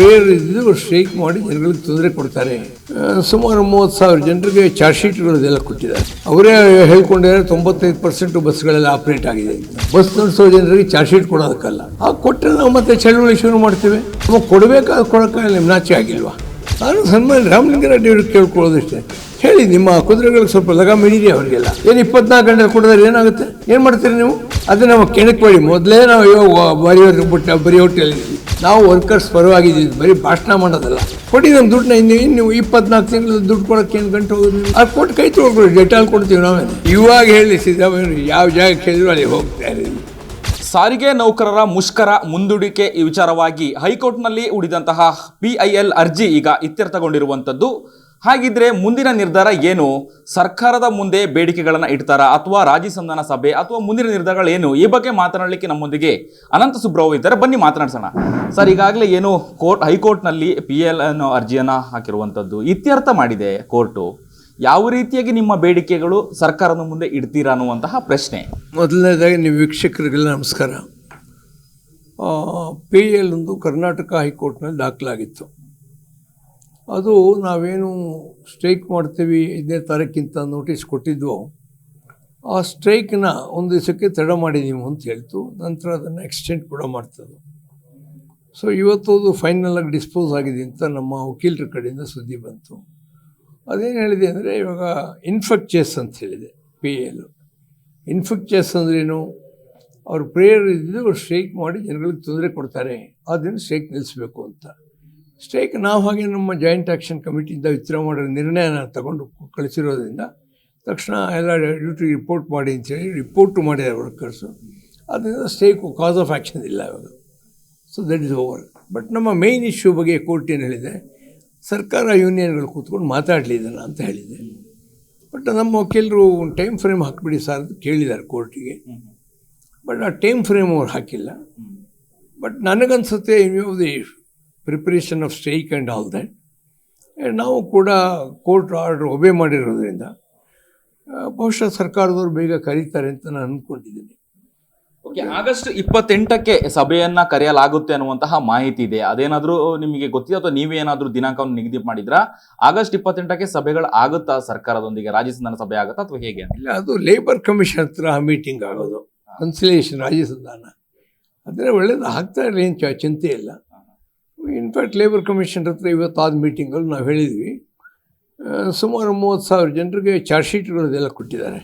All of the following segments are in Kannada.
ಇದ್ದು ಸ್ಟ್ರೈಕ್ ಮಾಡಿ ಜನಗಳಿಗೆ ತೊಂದರೆ ಕೊಡ್ತಾರೆ. ಸುಮಾರು ಮೂವತ್ತು ಸಾವಿರ ಜನರಿಗೆ ಚಾರ್ಜ್ ಶೀಟ್ಗಳದೆಲ್ಲ ಕೊಟ್ಟಿದ್ದಾರೆ. ಅವರೇ ಹೇಳ್ಕೊಂಡಿದ್ದಾರೆ ತೊಂಬತ್ತೈದು ಪರ್ಸೆಂಟ್ ಬಸ್ಗಳೆಲ್ಲ ಆಪರೇಟ್ ಆಗಿದೆ. ಬಸ್ ನಡೆಸೋ ಜನರಿಗೆ ಚಾರ್ಜ್ ಶೀಟ್ ಕೊಡೋದಕ್ಕಲ್ಲ. ಆ, ಕೊಟ್ಟರೆ ನಾವು ಮತ್ತೆ ಚಳುವಳಿ ಶುರು ಮಾಡ್ತೇವೆ. ಕೊಡಬೇಕಾದ ಕೊಡೋಕ್ಕಾಗಲ್ಲ ನಾಚೆ ಆಗಿಲ್ವಾ? ನಾನು ಸನ್ಮಾನ ರಾಮಲಿಂಗಾರೆಡ್ಡಿ ಅವ್ರಿಗೆ ಕೇಳ್ಕೊಳ್ಳೋದಿಷ್ಟೇ. ಹೇಳಿ, ನಿಮ್ಮ ಕುದುರೆಗಳಿಗೆ ಸ್ವಲ್ಪ ಲಗಾಮ್ ಹಿಡೀರಿ ಅವರಿಗೆಲ್ಲ. ಏನು ಇಪ್ಪತ್ನಾಲ್ಕು ಗಂಟೆ ಕೊಡಿದ್ರೆ ಏನಾಗುತ್ತೆ? ಏನು ಮಾಡ್ತೀರಿ ನೀವು? ಅದು ನಾವು ಕೆಣಕ್ಬೇಡಿ ಮೊದಲೇ ನಾವು ಇವಾಗ ಬರೀ ಬಿಟ್ಟು ಬರೀ ಹೊಟ್ಟೆಯಲ್ಲಿ ನಾವು ವರ್ಕರ್ಸ್ ಪರವಾಗಿದ್ದೀವಿ. ಬರೀ ಭಾಷಣ ಮಾಡೋದಲ್ಲ. ಕೊಡಿ ನಮ್ಮ ದುಡ್ಡನ್ನ. ಇನ್ನು ಇನ್ನು ಇಪ್ಪತ್ನಾಲ್ಕು ತಿಂಗಳು ದುಡ್ಡು ಕೊಡೋಕೆ ಏನು ಗಂಟೆ ಹೋಗೋದು? ಅದು ಕೊಟ್ಟು ಕೈ ತೊಳ್ಕೊಡಿ ಡೆಟಾಲ್ ಕೊಡ್ತೀವಿ ನಾವೇ ಇವಾಗ ಹೇಳಿ ಸಿದ್ದರಾಮಯ್ಯ ಯಾವ ಜಾಗಕ್ಕೆ ಹೇಳಿದ್ರು ಅಲ್ಲಿ ಹೋಗ್ತಾರೆ ಸಾರಿಗೆ ನೌಕರರ ಮುಷ್ಕರ, ಮುಂದೂಡಿಕೆ ಈ ವಿಚಾರವಾಗಿ ಹೈಕೋರ್ಟ್ನಲ್ಲಿ ಉಳಿದಂತಹ ಪಿಐಎಲ್ ಅರ್ಜಿ ಈಗ ಇತ್ಯರ್ಥಗೊಂಡಿರುವಂಥದ್ದು. ಹಾಗಿದ್ರೆ ಮುಂದಿನ ನಿರ್ಧಾರ ಏನು? ಸರ್ಕಾರದ ಮುಂದೆ ಬೇಡಿಕೆಗಳನ್ನು ಇಡ್ತಾರಾ? ಅಥವಾ ರಾಜಿ ಸಂಧಾನ ಸಭೆ ಅಥವಾ ಮುಂದಿನ ನಿರ್ಧಾರಗಳು ಏನು? ಈ ಬಗ್ಗೆ ಮಾತನಾಡಲಿಕ್ಕೆ ನಮ್ಮೊಂದಿಗೆ ಅನಂತ ಸುಬ್ರಹ್ಮ ಇದ್ದಾರೆ. ಬನ್ನಿ ಮಾತನಾಡ್ಸೋಣ. ಸರ್, ಈಗಾಗಲೇ ಏನು ಕೋರ್ಟ್, ಹೈಕೋರ್ಟ್ನಲ್ಲಿ ಪಿ ಎಲ್ ಅನ್ನೋ ಅರ್ಜಿಯನ್ನು ಹಾಕಿರುವಂಥದ್ದು ಇತ್ಯರ್ಥ ಮಾಡಿದೆ ಕೋರ್ಟು. ಯಾವ ರೀತಿಯಾಗಿ ನಿಮ್ಮ ಬೇಡಿಕೆಗಳು ಸರ್ಕಾರದ ಮುಂದೆ ಇಡ್ತೀರಾ ಅನ್ನುವಂತಹ ಪ್ರಶ್ನೆ. ಮೊದಲನೇದಾಗಿ ನೀವು ವೀಕ್ಷಕರಿಗೆಲ್ಲ ನಮಸ್ಕಾರ. ಪಿ ಎಲ್ ಒಂದು ಕರ್ನಾಟಕ ಹೈಕೋರ್ಟ್ನಲ್ಲಿ ದಾಖಲಾಗಿತ್ತು. ಅದು ನಾವೇನು ಸ್ಟ್ರೈಕ್ ಮಾಡ್ತೀವಿ, ಐದನೇ ತಾರೀಕಿಂತ ನೋಟಿಸ್ ಕೊಟ್ಟಿದ್ವೋ, ಆ ಸ್ಟ್ರೈಕ್ನ ಒಂದು ದಿವಸಕ್ಕೆ ತಡ ಮಾಡಿ ನೀವು ಅಂತ ಹೇಳ್ತು. ನಂತರ ಅದನ್ನು ಎಕ್ಸ್ಟೆಂಡ್ ಕೂಡ ಮಾಡ್ತದೆ. ಸೊ ಇವತ್ತು ಅದು ಫೈನಲ್ ಆಗಿ ಡಿಸ್ಪೋಸ್ ಆಗಿದೆ ಅಂತ ನಮ್ಮ ವಕೀಲರ ಕಡೆಯಿಂದ ಸುದ್ದಿ ಬಂತು. ಅದೇನು ಹೇಳಿದೆ ಅಂದರೆ ಇವಾಗ ಇನ್ಫೆಕ್ಚಸ್ ಅಂತ ಹೇಳಿದೆ ಪಿ ಎಲ್ ಇನ್ಫೆಕ್ಚಸ್ ಅಂದ್ರೇನು ಅವ್ರ ಪ್ರೇಯರ್ ಇದ್ದು ಅವ್ರು ಸ್ಟ್ರೈಕ್ ಮಾಡಿ ಜನಗಳಿಗೆ ತೊಂದರೆ ಕೊಡ್ತಾರೆ ಅದನ್ನು ಸ್ಟ್ರೈಕ್ ನಿಲ್ಲಿಸಬೇಕು ಅಂತ. ಸ್ಟ್ರೈಕ್ ನಾವು ಹಾಗೆ ನಮ್ಮ ಜಾಯಿಂಟ್ ಆ್ಯಕ್ಷನ್ ಕಮಿಟಿಯಿಂದ ವಿಚಾರ ಮಾಡೋ ನಿರ್ಣಯನ ತಗೊಂಡು ಕಳಿಸಿರೋದ್ರಿಂದ ತಕ್ಷಣ ಎಲ್ಲ ಡ್ಯೂಟಿ ರಿಪೋರ್ಟ್ ಮಾಡಿ ಅಂತೇಳಿ ರಿಪೋರ್ಟ್ ಮಾಡಿದ್ದಾರೆ ವರ್ಕರ್ಸು ಅದರಿಂದ ಸ್ಟ್ರೈಕು ಕಾಸ್ ಆಫ್ ಆ್ಯಕ್ಷನ್ ಇಲ್ಲ ಇವಾಗ. So that is over but ನಮ್ಮ ಮೇಯ್ನ್ ಇಶ್ಯೂ ಬಗ್ಗೆ ಕೋರ್ಟ್ ಏನು ಹೇಳಿದೆ? ಸರ್ಕಾರ ಯೂನಿಯನ್ಗಳು ಕೂತ್ಕೊಂಡು ಮಾತಾಡಲಿ ಇದನ್ನು ಅಂತ ಹೇಳಿದೆ. ಬಟ್ ನಮ್ಮ ವಕೀಲರು ಒಂದು ಟೈಮ್ ಫ್ರೇಮ್ ಹಾಕಿಬಿಡಿ ಸರ್ ಅಂತ ಕೇಳಿದ್ದಾರೆ ಕೋರ್ಟಿಗೆ. ಬಟ್ ಆ ಟೈಮ್ ಫ್ರೇಮ್ ಅವ್ರು ಹಾಕಿಲ್ಲ. ಬಟ್ ನನಗನ್ಸುತ್ತೆ you the preparation of strike and all that ನಾವು ಕೂಡ ಕೋರ್ಟ್ ಆರ್ಡ್ರ್ ಒಬೆ ಮಾಡಿರೋದ್ರಿಂದ ಬಹುಶಃ ಸರ್ಕಾರದವರು ಬೇಗ ಕರೀತಾರೆ ಅಂತ ನಾನು ಅಂದ್ಕೊಂಡಿದ್ದೀನಿ. ಆಗಸ್ಟ್ ಇಪ್ಪತ್ತೆಂಟಕ್ಕೆ ಸಭೆಯನ್ನ ಕರೆಯಲಾಗುತ್ತೆ ಅನ್ನುವಂತಹ ಮಾಹಿತಿ ಇದೆ. ಅದೇನಾದ್ರೂ ನಿಮಗೆ ಗೊತ್ತಿದೆ ಅಥವಾ ನೀವೇ ಏನಾದ್ರೂ ದಿನಾಂಕವನ್ನು ನಿಗದಿ ಮಾಡಿದ್ರಾ? ಆಗಸ್ಟ್ ಇಪ್ಪತ್ತೆಂಟಕ್ಕೆ ಸಭೆಗಳು ಆಗುತ್ತಾ ಸರ್ಕಾರದೊಂದಿಗೆ? ರಾಜ್ಯ ಸಂಧಾನ ಸಭೆ ಆಗುತ್ತಾ ಅಥವಾ ಹೇಗೆ ಇಲ್ಲ, ಅದು ಲೇಬರ್ ಕಮಿಷನ್ ಹತ್ರ ಮೀಟಿಂಗ್ ಆಗೋದು. ಕನ್ಸಿಲೇಷನ್ ರಾಜ್ಯಸಂಧಾನ ಅಂದ್ರೆ ಒಳ್ಳೇದು ಆಗ್ತಾ ಇರಲಿ ಏನು ಚಿಂತೆ ಇಲ್ಲ. ಇನ್ಫ್ಯಾಕ್ಟ್ ಲೇಬರ್ ಕಮಿಷನ್ ಹತ್ರ ಇವತ್ತಾದ ಮೀಟಿಂಗಲ್ಲಿ ನಾವು ಹೇಳಿದ್ವಿ. ಸುಮಾರು ಮೂವತ್ತು ಸಾವಿರ ಜನರಿಗೆ ಚಾರ್ಜ್ ಶೀಟ್ಗಳದೆಲ್ಲ ಕೊಟ್ಟಿದ್ದಾರೆ.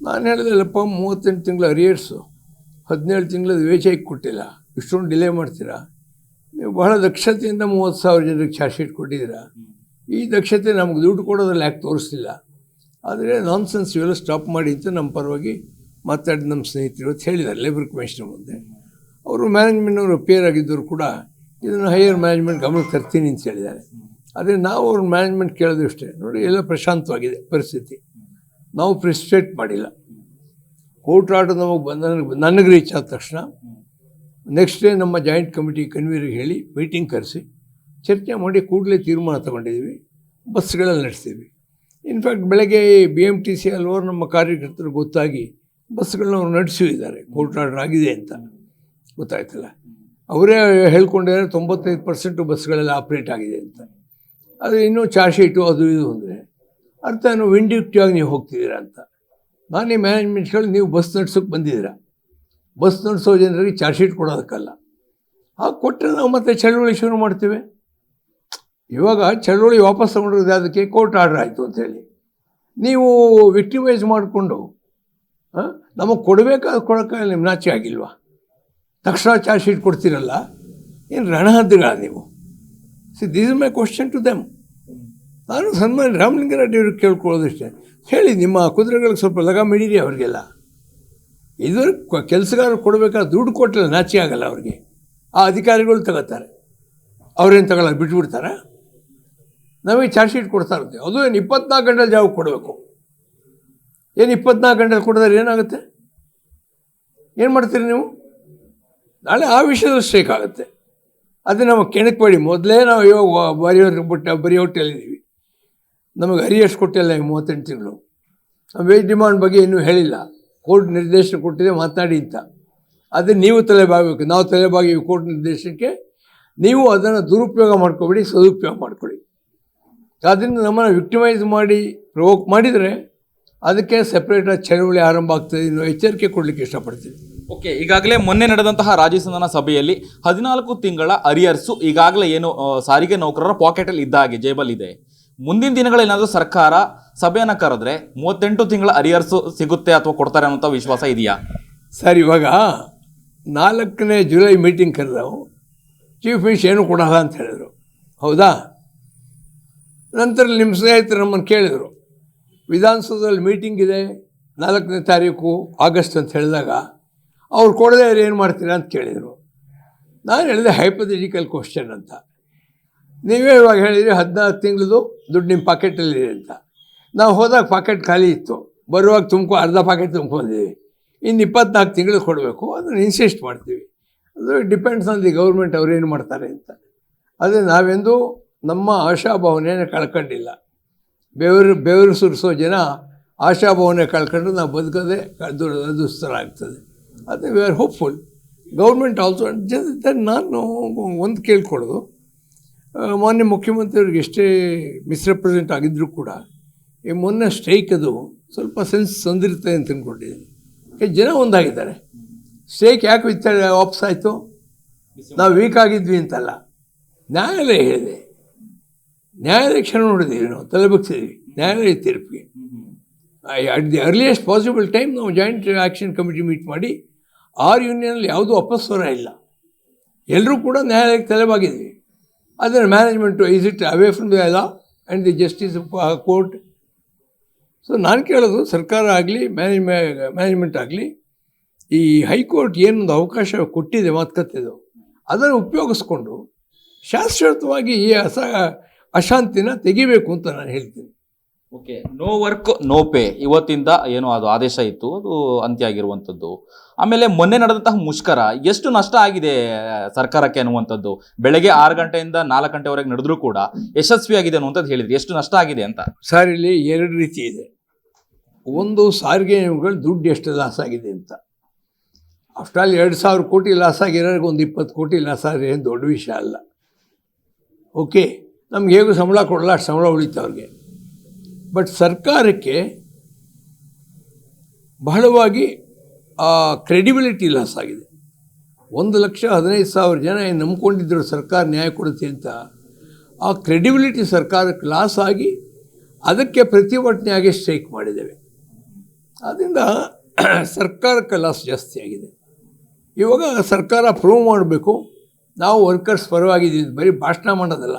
ನಾನು ಹೇಳಿದೆಲ್ಲಪ್ಪ ಮೂವತ್ತೆಂಟು ತಿಂಗಳು ಅರಿಯರ್ಸು ಹದಿನೇಳು ತಿಂಗಳು ವೇಚಾಗಿ ಕೊಟ್ಟಿಲ್ಲ. ಇಷ್ಟೊಂದು ಡಿಲೇ ಮಾಡ್ತೀರಾ? ನೀವು ಬಹಳ ದಕ್ಷತೆಯಿಂದ ಮೂವತ್ತು ಸಾವಿರ ಜನರಿಗೆ ಚಾರ್ಜ್ ಶೀಟ್ ಕೊಟ್ಟಿದ್ದೀರಾ? ಈ ದಕ್ಷತೆ ನಮ್ಗೆ ದುಡ್ಡು ಕೊಡೋದ್ರಲ್ಲಿ ಯಾಕೆ ತೋರಿಸ್ತಿಲ್ಲ? ಆದರೆ ನಾನ್ಸೆನ್ಸ್ ಇವೆಲ್ಲ ಸ್ಟಾಪ್ ಮಾಡಿ ಅಂತ ನಮ್ಮ ಪರವಾಗಿ ಮಾತಾಡಿದ ನಮ್ಮ ಸ್ನೇಹಿತರು ಅಂತ ಹೇಳಿದ್ದಾರೆ ಲೇಬರ್ ಕಮಿಷನರ್ ಮುಂದೆ. ಅವರು ಮ್ಯಾನೇಜ್ಮೆಂಟ್ನವರು ಪೇರ್ ಆಗಿದ್ದರು ಕೂಡ ಇದನ್ನು ಹೈಯರ್ ಮ್ಯಾನೇಜ್ಮೆಂಟ್ ಗಮನಕ್ಕೆ ತರ್ತೀನಿ ಅಂತ ಹೇಳಿದ್ದಾರೆ. ಆದರೆ ನಾವು ಅವ್ರ ಮ್ಯಾನೇಜ್ಮೆಂಟ್ ಕೇಳಿದ್ರು ಅಷ್ಟೇ. ನೋಡಿ, ಎಲ್ಲ ಪ್ರಶಾಂತವಾಗಿದೆ ಪರಿಸ್ಥಿತಿ. ನಾವು ಪ್ರಿಸ್ಟ್ರೇಟ್ ಮಾಡಿಲ್ಲ. ಕೋರ್ಟ್ ಆರ್ಡರ್ ನಮಗೆ ಬಂದ ನನಗೆ ರೀಚ್ ಆದ ತಕ್ಷಣ ನೆಕ್ಸ್ಟ್ ಡೇ ನಮ್ಮ ಜಾಯಿಂಟ್ ಕಮಿಟಿ ಕನ್ವೀನರ್ಗೆ ಹೇಳಿ ಮೀಟಿಂಗ್ ಕರೆಸಿ, ಚರ್ಚೆ ಮಾಡಿ ಕೂಡಲೇ ತೀರ್ಮಾನ ತಗೊಂಡಿದ್ದೀವಿ ಬಸ್ಗಳಲ್ಲಿ ನಡೆಸ್ತೀವಿ. ಇನ್ಫ್ಯಾಕ್ಟ್ ಬೆಳಗ್ಗೆ ಬಿ ಎಂ ಟಿ ಸಿ ಹಲವಾರು ನಮ್ಮ ಕಾರ್ಯಕರ್ತರು ಗೊತ್ತಾಗಿ ಬಸ್ಗಳನ್ನ ಅವ್ರು ನಡೆಸಿದ್ದಾರೆ ಕೋರ್ಟ್ ಆರ್ಡರ್ ಆಗಿದೆ ಅಂತ. ಗೊತ್ತಾಯ್ತಲ್ಲ? ಅವರೇ ಹೇಳ್ಕೊಂಡಿದ್ದಾರೆ ತೊಂಬತ್ತೈದು ಪರ್ಸೆಂಟು ಬಸ್ಗಳೆಲ್ಲ ಆಪ್ರೇಟ್ ಆಗಿದೆ ಅಂತ. ಅದು ಇನ್ನೂ ಚಾರ್ಜ್ ಶೀಟು ಅದು ಇದು ಅಂದರೆ ಅರ್ಥ ವಿಂಡ್ಯೂಕ್ಟಿಯಾಗಿ ನೀವು ಹೋಗ್ತಿದ್ದೀರಾ ಅಂತ. ನಾನೇ ಮ್ಯಾನೇಜ್ಮೆಂಟ್ಗಳು ನೀವು ಬಸ್ ನಡ್ಸೋಕ್ಕೆ ಬಂದಿದ್ದೀರ? ಬಸ್ ನಡೆಸೋ ಜನರಿಗೆ ಚಾರ್ಜ್ ಶೀಟ್ ಕೊಡೋದಕ್ಕಲ್ಲ. ಆ ಕೊಟ್ಟರೆ ನಾವು ಮತ್ತೆ ಚಳುವಳಿ ಶುರು ಮಾಡ್ತೇವೆ. ಇವಾಗ ಚಳುವಳಿ ವಾಪಸ್ ತಗೊಂಡಿರೋದು ಅದಕ್ಕೆ ಕೋರ್ಟ್ ಆರ್ಡರ್ ಆಯಿತು ಅಂಥೇಳಿ ನೀವು ವಿಕ್ಟಿಮೈಸ್ ಮಾಡಿಕೊಂಡು ನಮಗೆ ಕೊಡಬೇಕಾದ ಕೊಡೋಕ್ಕಾಗಲ್ಲ ನಿಮ್ಮ ನಾಚೆ ಆಗಿಲ್ವಾ? ತಕ್ಷಣ ಚಾರ್ಜ್ ಶೀಟ್ ಕೊಡ್ತೀರಲ್ಲ? ಏನು ರಣಹದ್ದುಗಳ ನೀವು? See this is my question to them ನಾನು ಸನ್ಮಾನ ಅವ್ರಿಗೆ ಕೇಳ್ಕೊಳ್ಳೋದಷ್ಟೇ. ಹೇಳಿ, ನಿಮ್ಮ ಕುದುರೆಗಳಿಗೆ ಸ್ವಲ್ಪ ಲಗಾಮ್ ಹಿಡೀರಿ ಅವರಿಗೆಲ್ಲ. ಇದ್ರ ಕೆಲಸಗಾರರು ಕೊಡಬೇಕಾದ ದುಡ್ಡು ಕೊಟ್ಟರೆ ನಾಚಿ ಆಗಲ್ಲ ಅವ್ರಿಗೆ. ಆ ಅಧಿಕಾರಿಗಳು ತಗೋತಾರೆ. ಅವ್ರೇನು ತಗೊಳ್ಳೋದು ಬಿಟ್ಬಿಡ್ತಾರೆ? ನಮಗೆ ಚಾರ್ಜ್ ಶೀಟ್ ಕೊಡ್ತಾ ಇರುತ್ತೆ. ಅದು ಏನು ಇಪ್ಪತ್ನಾಲ್ಕು ಗಂಟೆಲಿ ಜಾಬ್ ಕೊಡಬೇಕು. ಏನು ಇಪ್ಪತ್ನಾಲ್ಕು ಗಂಟೆಲಿ ಕೊಡಿದ್ರೆ ಏನಾಗುತ್ತೆ? ಏನು ಮಾಡ್ತೀರಿ ನೀವು? ನಾಳೆ ಆ ವಿಷಯದಲ್ಲಿ ಸ್ಟ್ರೈಕ್ ಆಗುತ್ತೆ. ಅದು ನಾವು ಕೆಣಕ್ಬೇಡಿ ಮೊದಲೇ ನಾವು ಇವಾಗ ಬರೆಯೋರು ಬಿಟ್ಟು, ಬರೀ ನಮಗೆ ಅರಿಯಷ್ಟು ಕೊಟ್ಟಿಲ್ಲ ಈ ಮೂವತ್ತೆಂಟು ತಿಂಗಳು. ವೇಜ್ ಡಿಮಾಂಡ್ ಬಗ್ಗೆ ಇನ್ನೂ ಹೇಳಿಲ್ಲ. ಕೋರ್ಟ್ ನಿರ್ದೇಶನ ಕೊಟ್ಟಿದೆ, ಮಾತನಾಡಿ ಅಂತ. ಅದು ನೀವು ತಲೆಬಾಗಬೇಕು. ನಾವು ತಲೆಬಾಗಿ ಕೋರ್ಟ್ ನಿರ್ದೇಶನಕ್ಕೆ ನೀವು ಅದನ್ನು ದುರುಪಯೋಗ ಮಾಡ್ಕೊಬೇಡಿ, ಸದುಪಯೋಗ ಮಾಡ್ಕೊಳ್ಳಿ ಅದರಿಂದ ನಮ್ಮನ್ನು ವಿಕ್ಟಿಮೈಸ್ ಮಾಡಿ, ಪ್ರವೋಕ್ ಮಾಡಿದರೆ ಅದಕ್ಕೆ ಸೆಪ್ರೇಟಾಗಿ ಚಳವಳಿ ಆರಂಭ ಆಗ್ತದೆ ಇನ್ನು ಎಚ್ಚರಿಕೆ ಕೊಡಲಿಕ್ಕೆ ಇಷ್ಟಪಡ್ತೀವಿ ಓಕೆ, ಈಗಾಗಲೇ ಮೊನ್ನೆ ನಡೆದಂತಹ ರಾಜ್ಯ ಸಭೆಯಲ್ಲಿ ಹದಿನಾಲ್ಕು ತಿಂಗಳ ಅರಿಯರ್ಸು ಈಗಾಗಲೇ ಏನು ಸಾರಿಗೆ ನೌಕರರ ಪಾಕೆಟಲ್ಲಿ ಇದ್ದ ಹಾಗೆ ಜೇಬಲ್ ಇದೆ ಮುಂದಿನ ದಿನಗಳೇನಾದರೂ ಸರ್ಕಾರ ಸಭೆಯನ್ನು ಕರೆದ್ರೆ ಮೂವತ್ತೆಂಟು ತಿಂಗಳ ಅರಿಯರ್ಸು ಸಿಗುತ್ತೆ ಅಥವಾ ಕೊಡ್ತಾರೆ ಅನ್ನೋ ವಿಶ್ವಾಸ ಇದೆಯಾ? ಸರ್, ಇವಾಗ ನಾಲ್ಕನೇ ಜುಲೈ ಮೀಟಿಂಗ್ ಕರೆದವು. ಚೀಫ್ ಮಿನಿಸ್ಟರ್ ಏನು ಕೊಡಲ್ಲ ಅಂತ ಹೇಳಿದರು. ಹೌದಾ? ನಂತರ ನಿಮ್ಮ ಸ್ನೇಹಿತರು ನಮ್ಮನ್ನು ಕೇಳಿದರು. ವಿಧಾನಸೌಧದಲ್ಲಿ ಮೀಟಿಂಗ್ ಇದೆ, ನಾಲ್ಕನೇ ತಾರೀಕು, ಆಗಸ್ಟ್ ಅಂತ ಹೇಳಿದಾಗ ಅವ್ರು ಕೊಡದೆ ಏನು ಮಾಡ್ತೀರಾ ಅಂತ ಕೇಳಿದರು. ನಾನು ಹೇಳಿದೆ ಹೈಪಥೆಟಿಕಲ್ ಕ್ವಶನ್ ಅಂತ. ನೀವೇ ಇವಾಗ ಹೇಳಿದ್ರಿ ಹದಿನಾಲ್ಕು ತಿಂಗಳದು ದುಡ್ಡು ನಿಮ್ಮ ಪಾಕೆಟಲ್ಲಿದೆ ಅಂತ. ನಾವು ಹೋದಾಗ ಪಾಕೆಟ್ ಖಾಲಿ ಇತ್ತು. ಬರುವಾಗ ತುಂಬ್ಕೊ ಅರ್ಧ ಪಾಕೆಟ್ ತುಂಬ್ಕೊಂಡಿದ್ದೀವಿ ಇನ್ನು ಇಪ್ಪತ್ನಾಲ್ಕು ತಿಂಗಳು ಕೊಡಬೇಕು. ಅದನ್ನು ಇನ್ಸಿಸ್ಟ್ ಮಾಡ್ತೀವಿ. ಅದು ಡಿಪೆಂಡ್ಸ್ ಆನ್ ದಿ ಗೌರ್ಮೆಂಟ್ ಏನು ಮಾಡ್ತಾರೆ ಅಂತ. ಅದೇ ನಾವೆಂದೂ ನಮ್ಮ ಆಶಾಭಾವನೆಯನ್ನು ಕಳ್ಕೊಂಡಿಲ್ಲ. ಬೆವರು ಬೆವರು ಸುರಿಸೋ ಜನ ಆಶಾಭಾವನೆ ಕಳ್ಕೊಂಡ್ರೆ ನಾವು ಬದುಕೋದೇ ದುಸ್ತರ ಆಗ್ತದೆ ಅದೇ we are hopeful government also ಜನ ನಾನು ಒಂದು ಕೇಳ್ಕೊಳ್ಳೋದು. ಆ, ಮಾನ್ಯ ಮುಖ್ಯಮಂತ್ರಿಯವ್ರಿಗೆ ಎಷ್ಟೇ ಮಿಸ್ರೆಪ್ರೆಸೆಂಟ್ ಆಗಿದ್ದರೂ ಕೂಡ, ಈ ಮೊನ್ನೆ ಸ್ಟ್ರೈಕ್ ಅದು ಸ್ವಲ್ಪ ಸೆನ್ಸ್ ತಂದಿರುತ್ತೆ ಅಂತ ಅಂದ್ಕೊಂಡಿದ್ದೀನಿ ಜನ ಒಂದಾಗಿದ್ದಾರೆ. ಸ್ಟ್ರೈಕ್ ಯಾಕೆ ವಿತ್ತ ವಾಪಸ್ ಆಯಿತು? ನಾವು ವೀಕ್ ಆಗಿದ್ವಿ ಅಂತಲ್ಲ. ನ್ಯಾಯಾಲಯ ಹೇಳಿದೆ. ನ್ಯಾಯಾಲಯ ಕ್ಷಣ ನೋಡಿದ್ದೀವಿ ನಾವು ತಲೆ ಬಗ್ಸಿದ್ವಿ. ನ್ಯಾಯಾಲಯ ತೀರ್ಪಿಗೆ. At the earliest possible time ನಾವು ಜಾಯಿಂಟ್ ಆ್ಯಕ್ಷನ್ ಕಮಿಟಿ ಮೀಟ್ ಮಾಡಿ ಆರ್ ಯೂನಿಯನಲ್ಲಿ ಯಾವುದೂ ಅಪಸ್ವರ ಇಲ್ಲ. ಎಲ್ಲರೂ ಕೂಡ ನ್ಯಾಯಾಲಯಕ್ಕೆ ತಲೆಬಾಗಿದ್ವಿ ಅದನ್ನು management is it away from the law and the justice court so ನಾನು ಕೇಳೋದು ಸರ್ಕಾರ ಆಗಲಿ ಮ್ಯಾನೇಜ್ಮೆ ಮ್ಯಾನೇಜ್ಮೆಂಟ್ ಆಗಲಿ, ಈ ಹೈಕೋರ್ಟ್ ಏನೊಂದು ಅವಕಾಶ ಕೊಟ್ಟಿದೆ ಮಾತುಕತೆದು ಅದನ್ನು ಉಪಯೋಗಿಸ್ಕೊಂಡು ಶಾಶ್ವತವಾಗಿ ಈ ಅಸ, ಅಶಾಂತಿನ ತೆಗಿಬೇಕು ಅಂತ ನಾನು ಹೇಳ್ತೀನಿ. Okay no work no pay ಇವತ್ತಿಂದ ಏನು ಅದು ಆದೇಶ ಇತ್ತು, ಅದು ಅಂತ್ಯ ಆಗಿರುವಂಥದ್ದು ಆಮೇಲೆ ಮೊನ್ನೆ ನಡೆದಂತಹ ಮುಷ್ಕರ ಎಷ್ಟು ನಷ್ಟ ಆಗಿದೆ, ಸರ್ಕಾರಕ್ಕೆ ಅನ್ನುವಂಥದ್ದು. ಬೆಳಗ್ಗೆ ಆರು ಗಂಟೆಯಿಂದ ನಾಲ್ಕು ಗಂಟೆವರೆಗೆ ನಡೆದ್ರೂ ಕೂಡ ಯಶಸ್ವಿಯಾಗಿದೆ ಅನ್ನುವಂಥದ್ದು ಹೇಳಿದ್ರಿ. ಎಷ್ಟು ನಷ್ಟ ಆಗಿದೆ ಅಂತ? ಸರ್, ಇಲ್ಲಿ ಎರಡು ರೀತಿ ಇದೆ. ಒಂದು ಸಾರಿಗೆ ನಿಯಮಗಳು ದುಡ್ಡು ಎಷ್ಟು ಲಾಸ್ ಆಗಿದೆ ಅಂತ. ಅಷ್ಟಲ್ಲಿ ಎರಡು ಸಾವಿರ ಕೋಟಿ ಲಾಸ್ ಆಗಿರೋರಿಗೆ ಒಂದು ಇಪ್ಪತ್ತು ಕೋಟಿ ಲಾಸ್ ಆದರೆ ಏನು ದೊಡ್ಡ ವಿಷಯ ಅಲ್ಲ. ಓಕೆ ನಮ್ಗೆ ಹೇಗೂ ಸಂಬಳ ಕೊಡಲ್ಲ, ಅಷ್ಟು ಸಂಬಳ ಉಳಿತು ಅವ್ರಿಗೆ ಬಟ್ ಸರ್ಕಾರಕ್ಕೆ ಬಹಳವಾಗಿ ಆ ಕ್ರೆಡಿಬಿಲಿಟಿ ಲಾಸ್ ಆಗಿದೆ. ಒಂದು ಲಕ್ಷ ಹದಿನೈದು ಸಾವಿರ ಜನ ನಂಬ್ಕೊಂಡಿದ್ದರು ಸರ್ಕಾರ ನ್ಯಾಯ ಕೊಡುತ್ತೆ ಅಂತ, ಆ ಕ್ರೆಡಿಬಿಲಿಟಿ ಸರ್ಕಾರಕ್ಕೆ ಲಾಸ್ ಆಗಿ ಅದಕ್ಕೆ ಪ್ರತಿಭಟನೆಯಾಗಿ ಸ್ಟ್ರೈಕ್ ಮಾಡಿದ್ದೇವೆ. ಆದ್ದರಿಂದ ಸರ್ಕಾರಕ್ಕೆ ಲಾಸ್ ಜಾಸ್ತಿ ಆಗಿದೆ. ಇವಾಗ ಸರ್ಕಾರ ಪ್ರೂವ್ ಮಾಡಬೇಕು. ನಾವು ವರ್ಕರ್ಸ್ ಪರವಾಗಿದ್ದೀವಿ ಬರೀ ಭಾಷಣ ಮಾಡೋದಲ್ಲ.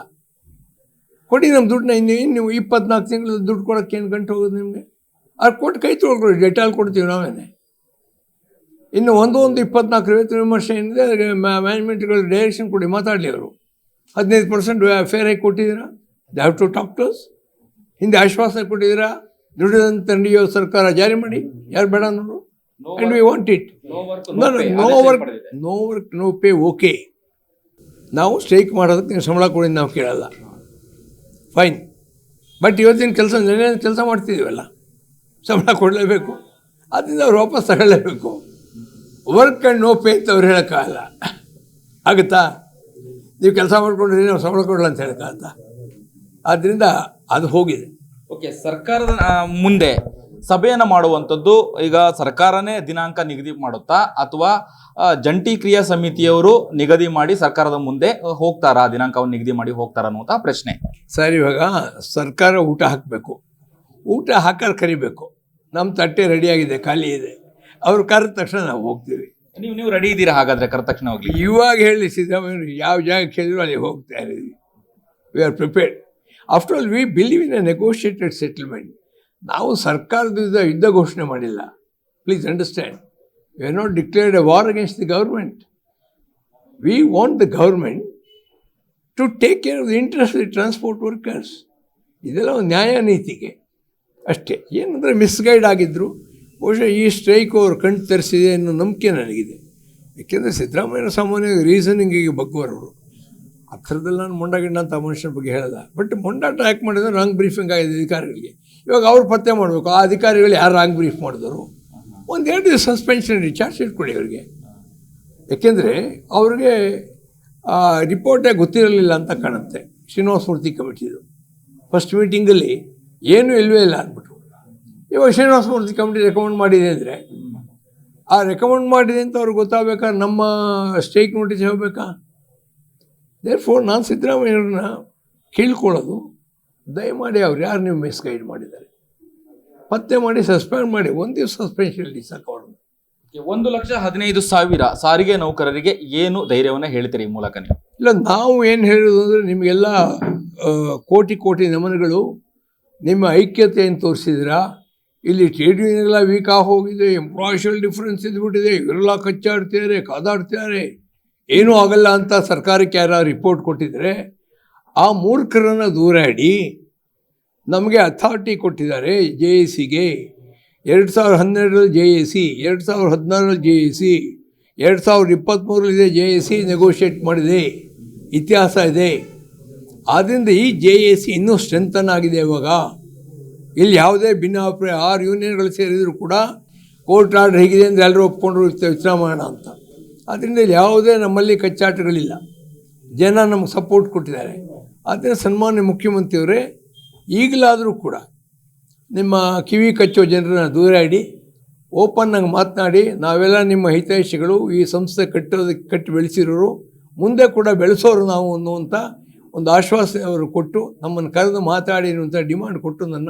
ಕೊಡಿ ನಮ್ಮ ದುಡ್ಡನ್ನ ಇನ್ನು ಇನ್ನು ನೀವು ಇಪ್ಪತ್ನಾಲ್ಕು ತಿಂಗಳು ದುಡ್ಡು ಕೊಡೋಕ್ಕೆ ಏನು ಗಂಟೆ ಹೋಗೋದು ನಿಮಗೆ? ಅದು ಕೊಟ್ಟು ಕೈ ತೊಳ್ಕೊಡಿ ಡೆಟಾಲ್ ಕೊಡ್ತೀವಿ ನಾವೇನೆ. ಇನ್ನು ಒಂದು ಒಂದು ಇಪ್ಪತ್ನಾಲ್ಕು ವೇತನ ವಿಮರ್ಶೆ ಏನಿದೆ ಅದಕ್ಕೆ ಮ್ಯಾನೇಜ್ಮೆಂಟ್ಗಳು ಡೈರೆಕ್ಷನ್ ಕೊಡಿ ಮಾತಾಡಲಿ ಅವರು. ಹದಿನೈದು ಪರ್ಸೆಂಟ್ ಫೇರ್ ಆಗಿ ಕೊಟ್ಟಿದ್ದೀರಾ? They have to talk to ಹಿಂದೆ ಆಶ್ವಾಸನೆ ಕೊಟ್ಟಿದ್ದೀರಾ? ದುಡಿದಂತ ಸರ್ಕಾರ ಜಾರಿ ಮಾಡಿ. ಯಾರು ಬೇಡ ಅನ್ನೋರು? And we want it no work no work no pay okay ನಾವು ಸ್ಟ್ರೈಕ್ ಮಾಡೋದಕ್ಕೆ ನೀವು ಸಂಬಳ ಕೊಡಿ ನಾವು ಕೇಳಲ್ಲ. ಫೈನ್ ಬಟ್ ಇವತ್ತಿನ ಕೆಲಸ ನೆನೆ ಕೆಲಸ ಮಾಡ್ತಿದ್ದೀವಲ್ಲ ಸಂಬಳ ಕೊಡಲೇಬೇಕು. ಅದರಿಂದ ಅವ್ರು ವಾಪಸ್ ತಗೊಳ್ಳೇಬೇಕು. ವರ್ಕ್ ಆ್ಯಂಡ್ ನೋ ಪೇ ಅಂತ ಅವ್ರು ಹೇಳೋಕ್ಕಾಗಲ್ಲ ಆಗುತ್ತಾ? ನೀವು ಕೆಲಸ ಮಾಡ್ಕೊಂಡ್ರೆ ಸಂಬಳ ಕೊಡಲ್ಲ ಅಂತ ಹೇಳೋಕ್ಕಾಗತ್ತಾ ಆದ್ದರಿಂದ ಅದು ಹೋಗಿದೆ. ಓಕೆ ಸರ್ಕಾರದ ಮುಂದೆ ಸಭೆಯನ್ನು ಮಾಡುವಂಥದ್ದು ಈಗ ಸರ್ಕಾರನೇ ದಿನಾಂಕ ನಿಗದಿ ಮಾಡುತ್ತಾ ಅಥವಾ ಜಂಟಿ ಕ್ರಿಯಾ ಸಮಿತಿಯವರು ನಿಗದಿ ಮಾಡಿ ಸರ್ಕಾರದ ಮುಂದೆ ಹೋಗ್ತಾರಾ ದಿನಾಂಕವನ್ನು ನಿಗದಿ ಮಾಡಿ ಹೋಗ್ತಾರ ಅನ್ನುವಂಥ ಪ್ರಶ್ನೆ. ಸರ್ ಇವಾಗ ಸರ್ಕಾರ ಊಟ ಹಾಕಬೇಕು. ಊಟ ಹಾಕಲು ಕರಿಬೇಕು. ನಮ್ಮ ತಟ್ಟೆ ರೆಡಿಯಾಗಿದೆ ಖಾಲಿ ಇದೆ. ಅವ್ರು ಕರೆದ ತಕ್ಷಣ ನಾವು ಹೋಗ್ತೀವಿ. ನೀವು ನೀವು ರೆಡಿ ಇದ್ದೀರಾ ಹಾಗಾದ್ರೆ ಕರೆದ ತಕ್ಷಣ ಹೋಗ್ಲಿ ಇವಾಗ ಹೇಳಿ ಸಿದ್ದರಾಮಯ್ಯ ಯಾವ ಜಾಗಕ್ಕೆ ಹೇಳಿದ್ರು ಅಲ್ಲಿ ಹೋಗ್ತಾ ಇದ್ದೀವಿ. We are prepared after all we believe in a negotiated settlement ನಾವು ಸರ್ಕಾರದಿಂದ ಯುದ್ಧ ಘೋಷಣೆ ಮಾಡಿಲ್ಲ. Please understand we are not declared a war against the government we want the government to take care of the interest the transport workers ಇದೆಲ್ಲ ಒಂದು ನ್ಯಾಯ ನೀತಿಗೆ. ಅಷ್ಟೇ. ಏನಂದರೆ ಮಿಸ್ಗೈಡ್ ಆಗಿದ್ದರು ಬಹುಶಃ ಈ ಸ್ಟ್ರೈಕ್ ಅವರು ಕಣ್ ತರಿಸಿದೆ ಅನ್ನೋ ನಂಬಿಕೆ ನನಗಿದೆ. ಏಕೆಂದರೆ ಸಿದ್ದರಾಮಯ್ಯ ಸಾಮಾನ್ಯ ರೀಸನಿಂಗಿಗೆ ಬಗ್ಗುವರವರು ಆ ಥರದಲ್ಲಿ ನಾನು ಮೊಂಡಗಿಣ್ಣ ಅಂತ ಮನುಷ್ಯನ ಬಗ್ಗೆ ಹೇಳಲ್ಲ. ಬಟ್ ಮೊಂಡಾಟ ಯಾಕೆ ಮಾಡಿದ್ರೆ? ರಾಂಗ್ ಬ್ರೀಫಿಂಗ್ ಆಗಿದೆ ಅಧಿಕಾರಿಗಳಿಗೆ. ಇವಾಗ ಅವ್ರು ಪತ್ತೆ ಮಾಡಬೇಕು, ಆ ಅಧಿಕಾರಿಗಳು ಯಾರು ರಾಂಗ್ ಬ್ರೀಫ್ ಮಾಡಿದ್ರು. ಒಂದು ಎರಡು ದಿವಸ ಸಸ್ಪೆನ್ಷನ್ ಚಾರ್ಜ್ ಇಟ್ಕೊಳ್ಳಿ ಅವರಿಗೆ. ಯಾಕೆಂದರೆ ಅವ್ರಿಗೆ ರಿಪೋರ್ಟೇ ಗೊತ್ತಿರಲಿಲ್ಲ ಅಂತ ಕಾಣುತ್ತೆ, ಶ್ರೀನಿವಾಸ ಮೂರ್ತಿ ಕಮಿಟಿದು ಫಸ್ಟ್ ಮೀಟಿಂಗಲ್ಲಿ ಏನೂ ಇಲ್ಲವೇ ಇಲ್ಲ ಅಂದ್ಬಿಟ್ಟು ಇವಾಗ ಶ್ರೀನಿವಾಸ ಮೂರ್ತಿ ಕಮಿಟಿ ರೆಕಮೆಂಡ್ ಮಾಡಿದೆ ಅಂದರೆ, ಆ ರೆಕಮೆಂಡ್ ಮಾಡಿದೆ ಅಂತ ಅವ್ರಿಗೆ ಗೊತ್ತಾಗಬೇಕಾ? ನಮ್ಮ ಸ್ಟೇಕ್ ನೋಟಿಸ್ ಹೋಗಬೇಕಾ ದೇರ್ ಫೋರ್ ನಾನು ಸಿದ್ದರಾಮಯ್ಯವ್ರನ್ನ ಕೇಳ್ಕೊಳ್ಳೋದು. ದಯಮಾಡಿ ಅವ್ರು ಯಾರು ನೀವು ಮಿಸ್ಗೈಡ್ ಮಾಡಿದ್ದಾರೆ? ಪತ್ತೆ ಮಾಡಿ ಸಸ್ಪೆಂಡ್ ಮಾಡಿ ಒಂದು ದಿವಸ ಸಸ್ಪೆನ್ಷನ್ ಸಾಕು ಅವ್ರನ್ನ. ಒಂದು ಲಕ್ಷ ಹದಿನೈದು ಸಾವಿರ ಸಾರಿಗೆ ನೌಕರರಿಗೆ ಏನು ಧೈರ್ಯವನ್ನು ಹೇಳ್ತೀರಿ ಈ ಮೂಲಕ ನೀವು? ಇಲ್ಲ ನಾವು ಏನು ಹೇಳೋದು ಅಂದರೆ ನಿಮಗೆಲ್ಲ ಕೋಟಿ ಕೋಟಿ ನಮನಗಳು. ನಿಮ್ಮ ಐಕ್ಯತೆಯನ್ನು ತೋರಿಸಿದಿರಾ ಇಲ್ಲಿ ಟ್ರೇಡ್ ಯೂನಿಯನ್ಗೆಲ್ಲ ವೀಕ್ ಆಗಿ ಹೋಗಿದೆ ಎಂಪ್ಲಾಯಿಷಲ್ ಡಿಫ್ರೆನ್ಸ್ ಇದ್ಬಿಟ್ಟಿದೆ ಇವರೆಲ್ಲ ಕಚ್ಚಾಡ್ತಿದ್ದಾರೆ ಕಾದಾಡ್ತಿದ್ದಾರೆ. ಏನೂ ಆಗಲ್ಲ ಅಂತ ಸರ್ಕಾರಕ್ಕೆ ಯಾರು ರಿಪೋರ್ಟ್ ಕೊಟ್ಟಿದ್ರೆ ಆ ಮೂರ್ಖರನ್ನು ದೂರಾಡಿ ನಮಗೆ ಅಥಾರಿಟಿ ಕೊಟ್ಟಿದ್ದಾರೆ ಜೆ ಎ ಸಿಗೆ ಎರಡು ಸಾವಿರದ ಹನ್ನೆರಡರಲ್ಲಿ ಜೆ ಎ ಸಿ ಎರಡು ಸಾವಿರದ ಹದಿನಾರರಲ್ಲಿ ಜೆ ಎ ಸಿ ಎರಡು ಸಾವಿರದ ಇಪ್ಪತ್ತ್ಮೂರಲ್ಲಿದೆ ಜೆ ಎ ಸಿ ನೆಗೋಷಿಯೇಟ್ ಮಾಡಿದೆ. ಇತಿಹಾಸ ಇದೆ. ಆದ್ದರಿಂದ ಈ ಜೆ ಎ ಸಿ ಇನ್ನೂ ಸ್ಟ್ರೆಂಥನ್ ಆಗಿದೆ ಇವಾಗ. ಇಲ್ಲಿ ಯಾವುದೇ ಭಿನ್ನಾಭಿಪ್ರಾಯ ಆರು ಯೂನಿಯನ್ಗಳು ಸೇರಿದರೂ ಕೂಡ ಕೋರ್ಟ್ ಆರ್ಡರ್ ಹೇಗಿದೆ ಅಂದರೆ ಎಲ್ಲರೂ ಒಪ್ಕೊಂಡ್ರು ವಿಶ್ರಾಮ ಮಾಡೋಣ ಅಂತ. ಅದರಿಂದ ಇಲ್ಲಿ ಯಾವುದೇ ನಮ್ಮಲ್ಲಿ ಕಚ್ಚಾಟಗಳಿಲ್ಲ. ಜನ ನಮಗೆ ಸಪೋರ್ಟ್ ಕೊಟ್ಟಿದ್ದಾರೆ. ಆದ್ದರಿಂದ ಸನ್ಮಾನ್ಯ ಮುಖ್ಯಮಂತ್ರಿಯವರೇ ಈಗಲಾದರೂ ಕೂಡ ನಿಮ್ಮ ಕಿವಿ ಕಚ್ಚೋ ಜನರನ್ನ ದೂರಾಡಿ ಓಪನ್ನಾಗಿ ಮಾತನಾಡಿ, ನಾವೆಲ್ಲ ನಿಮ್ಮ ಹಿತೈಷಿಗಳು ಈ ಸಂಸ್ಥೆ ಕಟ್ಟೋದಕ್ಕೆ ಕಟ್ಟಿ ಬೆಳೆಸಿರೋರು, ಮುಂದೆ ಕೂಡ ಬೆಳೆಸೋರು ನಾವು ಅನ್ನುವಂಥ ಒಂದು ಆಶ್ವಾಸನೆ ಅವರು ಕೊಟ್ಟು ನಮ್ಮನ್ನು ಕರೆದು ಮಾತಾಡಿ ಅನ್ನುವಂಥ ಡಿಮಾಂಡ್ ಕೊಟ್ಟು ನನ್ನ